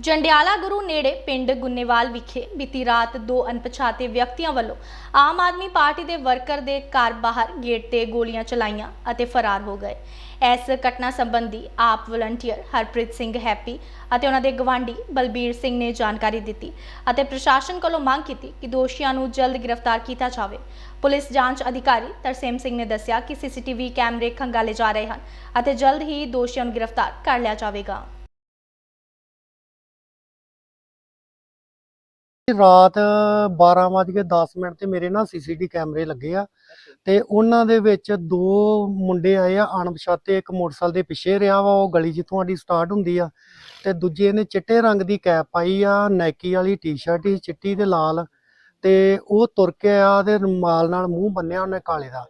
ਜੰਡਿਆਲਾ ਗੁਰੂ ਨੇੜੇ ਪਿੰਡ ਗੁੰਨੇਵਾਲ ਵਿਖੇ ਬੀਤੀ ਰਾਤ ਦੋ ਅਣਪਛਾਤੇ ਵਿਅਕਤੀਆਂ ਵੱਲੋਂ ਆਮ ਆਦਮੀ ਪਾਰਟੀ ਦੇ ਵਰਕਰ ਦੇ ਘਰ ਬਾਹਰ ਗੇਟ ਤੇ ਗੋਲੀਆਂ ਚਲਾਈਆਂ ਅਤੇ ਫਰਾਰ ਹੋ ਗਏ। ਇਸ ਘਟਨਾ ਸੰਬੰਧੀ ਆਪ ਵਲੰਟੀਅਰ ਹਰਪ੍ਰੀਤ ਸਿੰਘ ਹੈਪੀ ਅਤੇ ਉਹਨਾਂ ਦੇ ਗਵਾਂਢੀ ਬਲਬੀਰ ਸਿੰਘ ਨੇ ਜਾਣਕਾਰੀ ਦਿੱਤੀ ਅਤੇ ਪ੍ਰਸ਼ਾਸਨ ਕੋਲੋਂ ਮੰਗ ਕੀਤੀ ਕਿ ਦੋਸ਼ੀਆਂ ਨੂੰ ਜਲਦ ਗ੍ਰਿਫਤਾਰ ਕੀਤਾ ਜਾਵੇ। ਪੁਲਿਸ ਜਾਂਚ ਅਧਿਕਾਰੀ ਤਰਸੇਮ ਸਿੰਘ ਨੇ ਦੱਸਿਆ ਕਿ ਸੀਸੀਟੀਵੀ ਕੈਮਰੇ ਖੰਗਾਲੇ ਜਾ ਰਹੇ ਹਨ ਅਤੇ ਜਲਦ ਹੀ ਦੋਸ਼ੀਆਂ ਨੂੰ ਗ੍ਰਿਫਤਾਰ ਕਰ ਲਿਆ ਜਾਵੇਗਾ। ਰਾਤ 12:10 ਮਿੰਟ ਤੇ ਮੇਰੇ ਨਾਲ ਸੀਸੀਟੀ ਕੈਮਰੇ ਲੱਗੇ ਆ। ਤੇ ਉਹਨਾਂ ਦੇ ਵਿੱਚ ਦੋ ਮੁੰਡੇ ਆਏ ਆ, ਅਣਪਛਾਤੇ, ਇੱਕ ਮੋਟਰਸਾਈਕਲ ਦੇ ਪਿੱਛੇ ਰਿਹਾ ਵਾ, ਉਹ ਗਲੀ ਜਿੱਥੋਂ ਸਾਡੀ ਸਟਾਰਟ ਹੁੰਦੀ ਆ। ਤੇ ਦੂਜੇ ਨੇ ਚਿੱਟੇ ਰੰਗ ਦੀ ਕੈਪ ਪਾਈ ਆ ਨਾਈਕੀ ਵਾਲੀ ਟੀ-ਸ਼ਰਟ ਹੀ ਚਿੱਟੀ ਤੇ ਲਾਲ। ਤੇ ਉਹ ਤੁਰ ਕੇ ਆ ਤੇ ਰੁਮਾਲ ਨਾਲ ਮੂੰਹ ਬੰਨਿਆ ਉਹਨੇ ਕਾਲੇ ਦਾ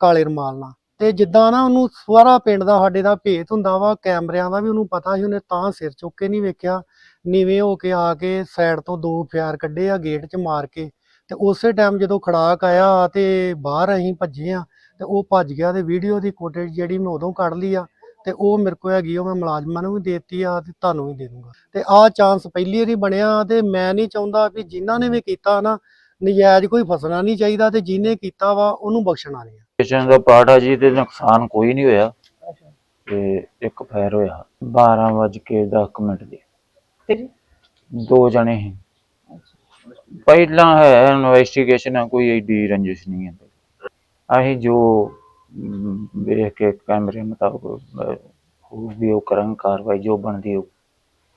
ਕਾਲੇ ਰੁਮਾਲ ਨਾਲ। ਤੇ ਜਿੱਦਾਂ ਨਾ ਉਹਨੂੰ ਸਾਰਾ ਪਿੰਡ ਦਾ ਸਾਡੇ ਦਾ ਭੇਤ ਹੁੰਦਾ ਵਾ, ਕੈਮਰਿਆਂ ਦਾ ਵੀ ਉਹਨੂੰ ਪਤਾ ਸੀ, ਉਹਨੇ ਤਾਂ ਸਿਰ ਚੁੱਕ ਕੇ ਨਹੀਂ ਵੇਖਿਆ। ਨੀਵੇਂ ਹੋ ਕੇ ਆ ਕੇ ਸਾਈਡ ਤੋਂ ਦੋ ਫਾਇਰ ਕੱਢੇ ਆ ਗੇਟ 'ਚ ਮਾਰ ਕੇ ਤੇ ਉਸੇ ਟਾਈਮ ਜਦੋਂ ਖੜਾਕ ਆਇਆ ਤੇ ਬਾਹਰ ਅਸੀਂ ਭੱਜੇ ਆ ਤੇ ਉਹ ਭੱਜ ਗਿਆ ਤੇ ਵੀਡੀਓ ਦੀ ਫੁਟੇਜ ਜਿਹੜੀ ਮੈਂ ਉਦੋਂ ਕੱਢ ਲਈ ਆ ਤੇ ਉਹ ਮੇਰੇ ਕੋਲ ਹੈਗੀ ਉਹ ਮੈਂ ਮੁਲਾਜ਼ਮਾਂ ਨੂੰ ਵੀ ਦੇਤੀ ਆ ਤੇ ਤੁਹਾਨੂੰ ਵੀ ਦੇ ਦੂੰਗਾ। ਤੇ ਆਹ ਚਾਂਸ ਪਹਿਲੀ ਵਾਰੀ ਬਣਿਆ ਤੇ ਮੈਂ ਨਹੀਂ ਚਾਹੁੰਦਾ ਵੀ ਜਿਨ੍ਹਾਂ ਨੇ ਵੀ ਕੀਤਾ ਨਾ ਨਜਾਇਜ਼ ਕੋਈ ਫਸਣਾ ਨਹੀਂ ਚਾਹੀਦਾ ਤੇ ਜਿਹਨੇ ਕੀਤਾ ਵਾ ਉਹਨੂੰ ਬਖਸ਼ਣਾ ਨਹੀਂ ਸਟੇਸ਼ਨ ਦਾ ਪਾਰਟ ਆ ਜੀ ਤੇ ਨੁਕਸਾਨ ਕੋਈ ਨਹੀਂ ਹੋਇਆ। ਤੇ ਇੱਕ ਫਾਇਰ ਹੋਇਆ। 12 ਵਜ ਕੇ 10 ਮਿੰਟ ਦੀ। ਦੋ ਜਣੇ ਸੀ। ਪਹਿਲਾਂ ਹੈ ਇਨਵੈਸਟੀਗੇਸ਼ਨ ਆ ਕੋਈ ਏਡੀ ਰੰਜਿਸ਼ ਨਹੀਂ ਹੈ ਅਸੀਂ ਜੋ ਵੇਖ ਕੇ ਕੈਮਰੇ ਮੁਤਾਬਕ ਅ, ਹੋਊਗੀ ਉਹ ਕਰਾਂਗੇ ਕਾਰਵਾਈ ਜੋ ਬਣਦੀ ਉਹ